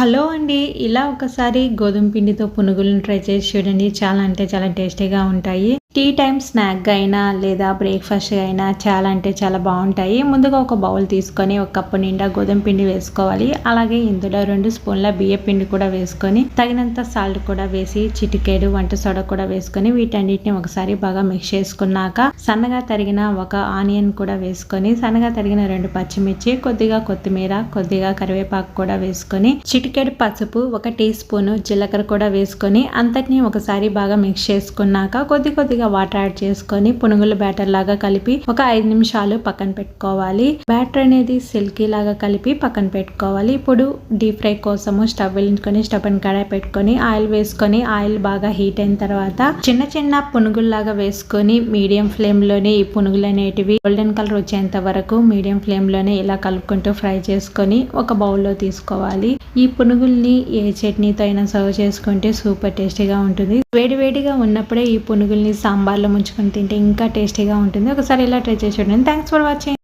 Hello అండి. ఇలా ఒకసారి గోధుమ పిండితో పునుగులను ట్రై చేసి చూడండి. చాలా అంటే చాలా టేస్టీగా ఉంటాయి. టీ టైం స్నాక్ అయినా లేదా బ్రేక్ఫాస్ట్ అయినా చాలా అంటే చాలా బాగుంటాయి. ముందుగా ఒక బౌల్ తీసుకొని ఒక కప్పు నిండా గోధుమ పిండి వేసుకోవాలి. అలాగే ఇందులో రెండు స్పూన్ల బియ్య పిండి కూడా వేసుకొని తగినంత సాల్ట్ కూడా వేసి చిటికేడు వంట సోడా కూడా వేసుకొని వీటన్నిటిని ఒకసారి బాగా మిక్స్ చేసుకున్నాక సన్నగా తరిగిన ఒక ఆనియన్ కూడా వేసుకొని సన్నగా తరిగిన రెండు పచ్చిమిర్చి కొద్దిగా కొత్తిమీర కొద్దిగా కరివేపాకు కూడా వేసుకొని చిటికేడు పసుపు ఒక టీ స్పూన్ జీలకర్ర కూడా వేసుకొని అంతటిని ఒకసారి బాగా మిక్స్ చేసుకున్నాక కొద్ది కొద్దిగా కొద్దిగా వాటర్ యాడ్ చేసుకొని పునుగుల బ్యాటర్ లాగా కలిపి ఒక ఐదు నిమిషాలు పక్కన పెట్టుకోవాలి. బ్యాటర్ అనేది సిల్కీ లాగా కలిపి పక్కన పెట్టుకోవాలి. ఇప్పుడు డీప్ ఫ్రై కోసము స్టవ్ వెలించుకొని స్టవ్ అని కడాయి పెట్టుకొని ఆయిల్ వేసుకొని ఆయిల్ బాగా హీట్ అయిన తర్వాత చిన్న చిన్న పునుగుల్లాగా వేసుకొని మీడియం ఫ్లేమ్లోనే ఈ పునుగులు అనేటివి గోల్డెన్ కలర్ వచ్చేంత వరకు మీడియం ఫ్లేమ్లోనే ఇలా కలుపుకుంటూ ఫ్రై చేసుకొని ఒక బౌల్లో తీసుకోవాలి. ఈ పునుగుల్ని ఏ చట్నీతో అయినా సర్వ్ చేసుకుంటే సూపర్ టేస్టీగా ఉంటుంది. వేడి వేడిగా ఉన్నప్పుడే ఈ పునుగుల్ని సాంబార్లో ముంచుకొని తింటే ఇంకా టేస్టీగా ఉంటుంది. ఒకసారి ఇలా ట్రై చేసి చూడండి. Thanks for watching